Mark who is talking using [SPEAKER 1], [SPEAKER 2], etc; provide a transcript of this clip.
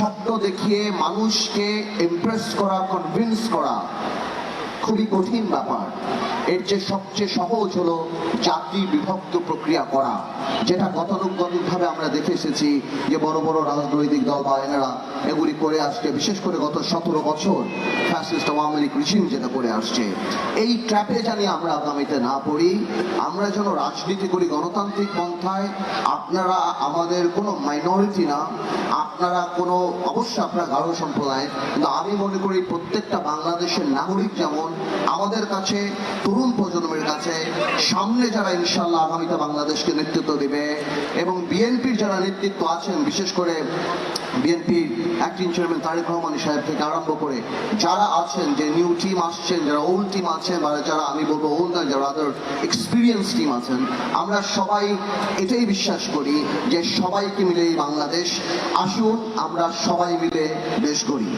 [SPEAKER 1] স্বপ্ন দেখিয়ে মানুষকে ইমপ্রেস করা কনভিন্স করা খুবই কঠিন ব্যাপার। এর যে সবচেয়ে সহজ হলো জাতি বিভক্ত প্রক্রিয়া করা, যেটা গতানুগতিকভাবে আমরা দেখে এসেছি যে বড় বড় রাজনৈতিক দল বা এনারা এগুলি করে আসছে, বিশেষ করে গত সতেরো বছর ফ্যাসিস্ট আওয়ামী লীগ রিজিম যেটা করে আসছে। এই ট্র্যাপে জানি আমরা আগামীতে না পড়ি, আমরা যেন রাজনীতি করি গণতান্ত্রিক পন্থায়, আপনারা আমাদের কোনো মাইনরিটি না, আপনারা কোনো, অবশ্য আপনারা গাঢ় সম্প্রদায়, কিন্তু আমি মনে করি প্রত্যেকটা বাংলাদেশের নাগরিক যেমন, আমাদের কাছে তরুণ প্রজন্মের কাছে সামনে যারা ইনশাল্লাহ আগামীতে বাংলাদেশকে নেতৃত্ব দেবে এবং বিএনপির যারা নেতৃত্ব আছেন, বিশেষ করে বিএনপির অ্যাক্টিং চেয়ারম্যান তারেক রহমান সাহেব থেকে আরম্ভ করে যারা আছেন, যে নিউ টিম আসছেন, যারা ওল্ড টিম আছেন বা যারা আমি বলব ওল্ড না, যারা আদার এক্সপিরিয়েন্স টিম আছেন, আমরা সবাই এটাই বিশ্বাস করি যে সবাইকে মিলে বাংলাদেশ আসুন, আমরা সবাই মিলে দেশ গড়ি।